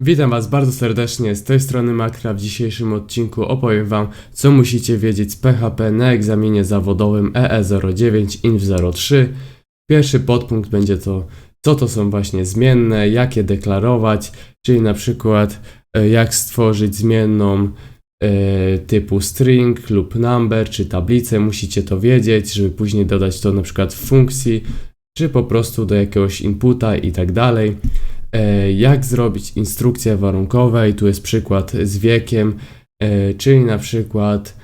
Witam Was bardzo serdecznie, z tej strony Makra. W dzisiejszym odcinku opowiem Wam, co musicie wiedzieć z PHP na egzaminie zawodowym E EE09 INF03. Pierwszy podpunkt będzie to, co to są właśnie zmienne, jak je deklarować, czyli na przykład e, jak stworzyć zmienną e, typu string lub number, czy tablicę, musicie to wiedzieć, żeby później dodać to na przykład w funkcji, czy po prostu do jakiegoś inputa i tak dalej jak zrobić instrukcje warunkowe i tu jest przykład z wiekiem, e, czyli na przykład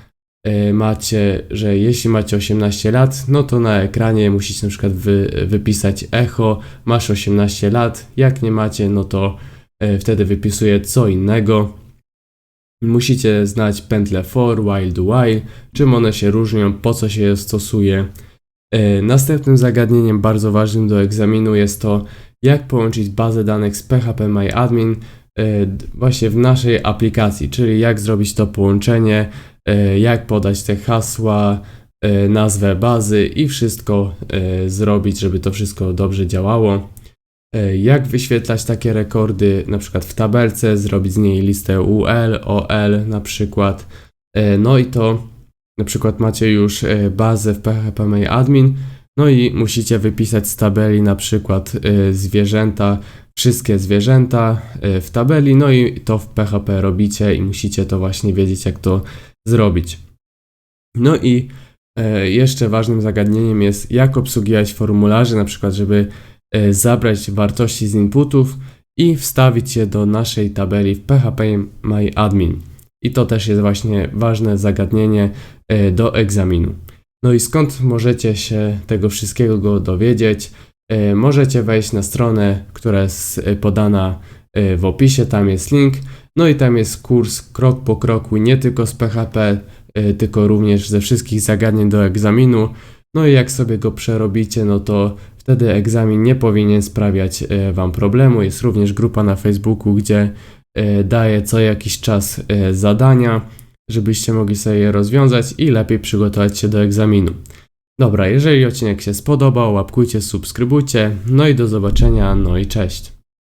e, macie, że jeśli macie 18 lat, no to na ekranie musicie na przykład wy, wypisać echo, masz 18 lat, jak nie macie, no to e, wtedy wypisuje co innego. Musicie znać pętle for, while do while, czym one się różnią, po co się je stosuje. E, Następnym zagadnieniem bardzo ważnym do egzaminu jest to, jak połączyć bazę danych z PHP MyAdmin e, właśnie w naszej aplikacji, czyli jak zrobić to połączenie, e, jak podać te hasła, nazwę bazy i wszystko zrobić, żeby to wszystko dobrze działało. Jak wyświetlać takie rekordy, na przykład w tabelce, zrobić z niej listę UL, OL na przykład. No i to na przykład macie już e, bazę w PHP MyAdmin, no i musicie wypisać z tabeli na przykład y, zwierzęta, wszystkie zwierzęta y, w tabeli, no i to w PHP robicie i musicie to właśnie wiedzieć, jak to zrobić. No i e, jeszcze ważnym zagadnieniem jest, jak obsługiwać formularze, na przykład, żeby e, zabrać wartości z inputów i wstawić je do naszej tabeli w PHP MyAdmin. I to też jest właśnie ważne zagadnienie e, do egzaminu. No i skąd możecie się tego wszystkiego go dowiedzieć? E, Możecie wejść na stronę, która jest e, podana w opisie, tam jest link. No i tam jest kurs krok po kroku, nie tylko z PHP, tylko również ze wszystkich zagadnień do egzaminu. No i jak sobie go przerobicie, no to wtedy egzamin nie powinien sprawiać Wam problemu. Jest również grupa na Facebooku, gdzie e, daję co jakiś czas e, zadania żebyście mogli sobie je rozwiązać i lepiej przygotować się do egzaminu. Dobra, jeżeli odcinek się spodobał, łapkujcie, subskrybujcie, no i do zobaczenia, no i cześć.